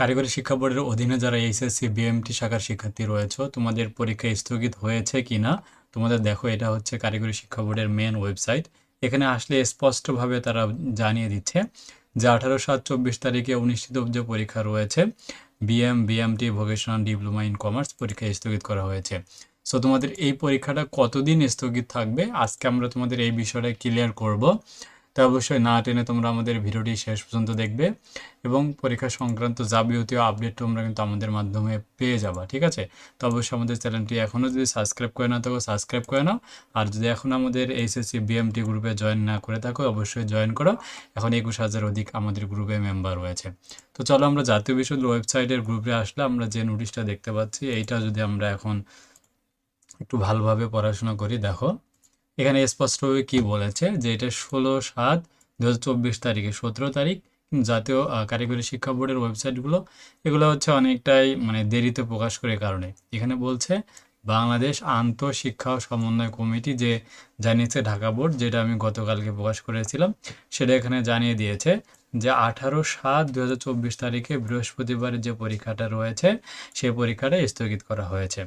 কারিগরি শিক্ষা বোর্ডের অধীনে যারা এইচএসসি বিএমটি শাখার শিক্ষার্থী রয়েছে, তোমাদের পরীক্ষা স্থগিত হয়েছে কি না তোমাদের দেখো, এটা হচ্ছে কারিগরি শিক্ষা বোর্ডের মেন ওয়েবসাইট এখানে আসলে স্পষ্টভাবে তারা জানিয়ে দিচ্ছে যে আঠারো সাত চব্বিশ তারিখে অনুষ্ঠিত যে পরীক্ষা রয়েছে BM BMT vocational diploma in commerce পরীক্ষা স্থগিত করা হয়েছে। সো তোমাদের এই পরীক্ষাটা কতদিন স্থগিত থাকবে? আজকে আমরা তোমাদের এই বিষয়টা ক্লিয়ার করব। তো অবশ্যই না টেনে তোমরা আমাদের ভিডিওটি শেষ পর্যন্ত দেখবে এবং পরীক্ষা সংক্রান্ত যাবতীয় আপডেট তোমরা কিন্তু আমাদের মাধ্যমে পেয়ে যাবা, ঠিক আছে? তো অবশ্যই আমাদের চ্যানেলটি এখনও যদি সাবস্ক্রাইব করে না থাকো, সাবস্ক্রাইব করে নাও। আর যদি এখন আমাদের এইচএসসি বিএমটি গ্রুপে জয়েন না করে থাকো, অবশ্যই জয়েন করো। এখন একুশ হাজার অধিক আমাদের গ্রুপে মেম্বার রয়েছে। তো চলো আমরা জাতীয় বিশ্ববিদ্যালয় ওয়েবসাইটের গ্রুপে আসলে আমরা যে নোটিশটা দেখতে পাচ্ছি, এইটা যদি আমরা এখন একটু ভালোভাবে পড়াশোনা করি, দেখো। এখানে স্পষ্টভাবে কি বলেছে? যে এটা ষোলো সাত দু তারিখে, সতেরো তারিখ জাতীয় কারিগরি শিক্ষা বোর্ডের ওয়েবসাইটগুলো, এগুলো হচ্ছে অনেকটাই মানে দেরিতে প্রকাশ করে কারণে। এখানে বলছে, বাংলাদেশ আন্তঃশিক্ষা সমন্বয় কমিটি যে জানিয়েছে ঢাকা বোর্ড, যেটা আমি গতকালকে প্রকাশ করেছিলাম, সেটা এখানে জানিয়ে দিয়েছে যে আঠারো সাত দু তারিখে বৃহস্পতিবার যে পরীক্ষাটা রয়েছে সেই পরীক্ষাটা স্থগিত করা হয়েছে।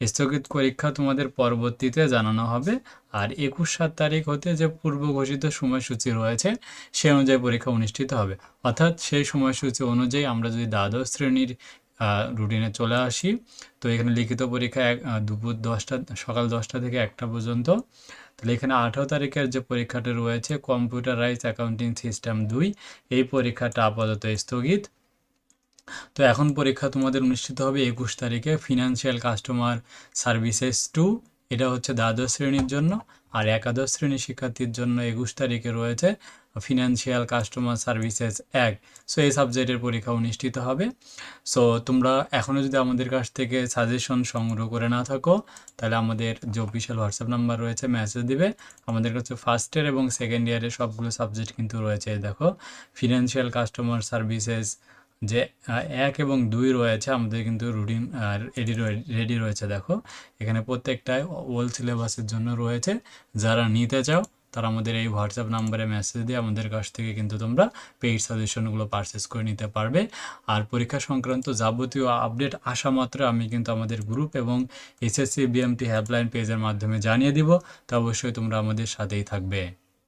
স্থগিত পরীক্ষা তোমাদের পরবর্তীতে জানানো হবে। আর একুশ সাত তারিখ হতে যে পূর্ব ঘোষিত সময়সূচি রয়েছে সেই অনুযায়ী পরীক্ষা অনুষ্ঠিত হবে। অর্থাৎ সেই সময়সূচি অনুযায়ী আমরা যদি দ্বাদশ শ্রেণির রুটিনে চলে আসি, তো এখানে লিখিত পরীক্ষা এক দুপুর দশটা, সকাল দশটা থেকে একটা পর্যন্ত। তাহলে এখানে আঠারো তারিখের যে পরীক্ষাটা রয়েছে কম্পিউটারাইজ অ্যাকাউন্টিং সিস্টেম দুই, এই পরীক্ষাটা আপাতত স্থগিত। তো এখন পরীক্ষা তোমাদের অনুষ্ঠিত হবে একুশ তারিখে ফিনান্সিয়াল কাস্টমার সার্ভিসেস টু এটা হচ্ছে দ্বাদশ শ্রেণির জন্য, আর একাদশ শ্রেণির শিক্ষার্থীর জন্য একুশ তারিখে রয়েছে ফিনান্সিয়াল কাস্টমার সার্ভিসেস এক সো এই সাবজেক্টের পরীক্ষা অনুষ্ঠিত হবে। সো তোমরা এখনও যদি আমাদের কাছ থেকে সাজেশন সংগ্রহ করে না থাকো, তাহলে আমাদের যে অফিসিয়াল হোয়াটসঅ্যাপ নাম্বার রয়েছে মেসেজ দিবে। আমাদের কাছে ফার্স্ট ইয়ার এবং সেকেন্ড ইয়ারের সবগুলো সাবজেক্ট কিন্তু রয়েছে দেখো। ফিনান্সিয়াল কাস্টমার সার্ভিসেস যে এক এবং দুই রয়েছে, আমাদের কিন্তু রুটিন রেডি রেডি রয়েছে, দেখো। এখানে প্রত্যেকটাই ওল সিলেবাসের জন্য রয়েছে। যারা নিতে চাও, তারা আমাদের এই হোয়াটসঅ্যাপ নাম্বারে মেসেজ দিয়ে আমাদের কাছ থেকে কিন্তু তোমরা পেইড সাজেশনগুলো পারচেস করে নিতে পারবে। আর পরীক্ষা সংক্রান্ত যাবতীয় আপডেট আসা মাত্র আমি কিন্তু আমাদের গ্রুপ এবং এসএসসি বিএমটি হেল্পলাইন পেজের মাধ্যমে জানিয়ে দিব। তো অবশ্যই তোমরা আমাদের সাথেই থাকবে।